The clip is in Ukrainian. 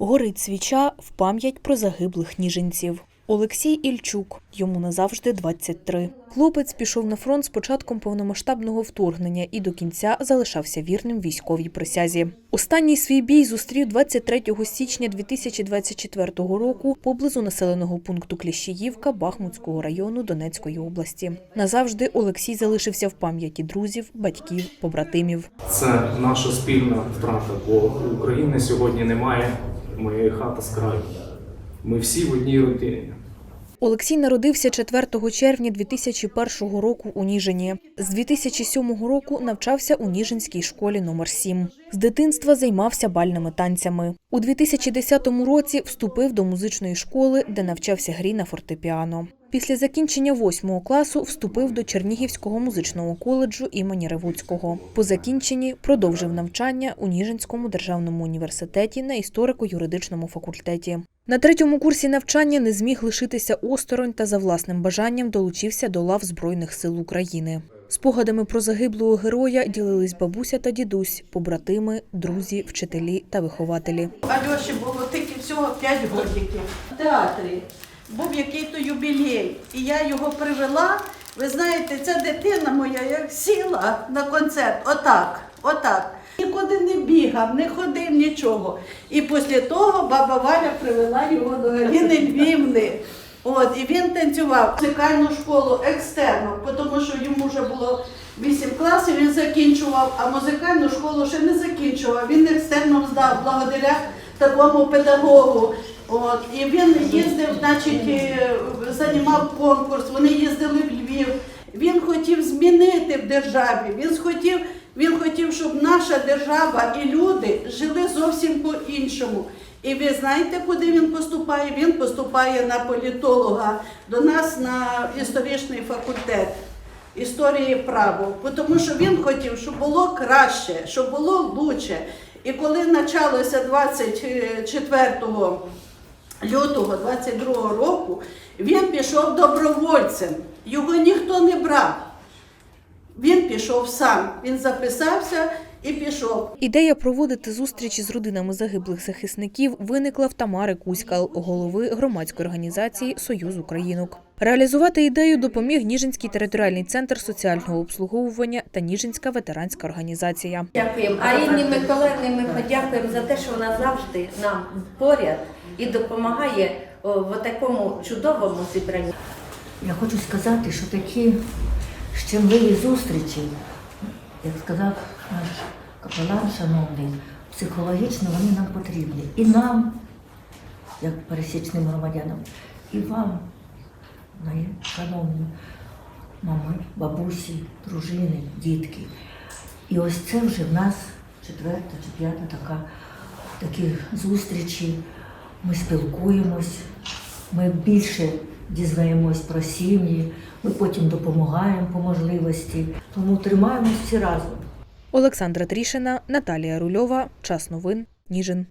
Горить свіча в пам'ять про загиблих ніженців. Олексій Ільчук, йому назавжди 23. Хлопець пішов на фронт з початком повномасштабного вторгнення і до кінця залишався вірним військовій присязі. Останній свій бій зустрів 23 січня 2024 року поблизу населеного пункту Кліщіївка Бахмутського району Донецької області. Назавжди Олексій залишився в пам'яті друзів, батьків, побратимів. Це наша спільна втрата, бо України сьогодні немає. Моєї хата з краю. Ми всі в одній родині. Олексій народився 4 червня 2001 року у Ніжині. З 2007 року навчався у Ніжинській школі номер 7 З дитинства займався бальними танцями. У 2010 році вступив до музичної школи, де навчався грі на фортепіано. Після закінчення 8 класу вступив до Чернігівського музичного коледжу імені Ревуцького. По закінченні продовжив навчання у Ніжинському державному університеті на історико-юридичному факультеті. На третьому курсі навчання не зміг лишитися осторонь та за власним бажанням долучився до лав Збройних сил України. Спогадами про загиблого героя ділились бабуся та дідусь, побратими, друзі, вчителі та вихователі. Альоші було тільки всього 5 годиків. В театрі був який-то юбілей, і я його привела. Ви знаєте, ця дитина моя як сіла на концерт, отак, отак. Нікуди не бігав, не ходив нічого. І після того баба Валя привела його до Галіни Львівни. От, і він танцював музикальну школу екстерно, тому що йому вже було 8 класів, він закінчував, а музикальну школу ще не закінчував. Він екстерно здав благодаря такому педагогу. От, і він їздив, значить, е, займав конкурс, вони їздили в Львів. Він хотів змінити в державі. Він хотів, він хотів, щоб наша держава і люди жили зовсім по-іншому. І ви знаєте, куди він поступає? Він поступає на політолога до нас на історичний факультет історії право, Бо тому що він хотів, щоб було краще, щоб було лучше. І коли почалося 24 лютого 22 року, він пішов добровольцем. Його ніхто не брав. Він пішов сам. Він записався і пішов. Ідея проводити зустрічі з родинами загиблих захисників виникла в Тамари Кузькал, голови громадської організації Союз Українок. Реалізувати ідею допоміг Ніжинський територіальний центр соціального обслуговування та Ніжинська ветеранська організація. Дякуємо. А Інні Миколаївні ми подякуємо за те, що вона завжди нам поряд і допомагає в такому чудовому зібранні. Я хочу сказати, що такі щемливі зустрічі, як сказав наш капелан шановний, психологічно вони нам потрібні. І нам, як пересічним громадянам, і вам, шановні мами, бабусі, дружини, дітки. І ось це вже в нас четверта чи п'ята така, такі зустрічі. Ми спілкуємось, ми більше дізнаємось про сім'ї, ми потім допомагаємо по можливості. Тому тримаємось всі разом. Олександра Трішина, Наталія Рульова. Час новин. Ніжин.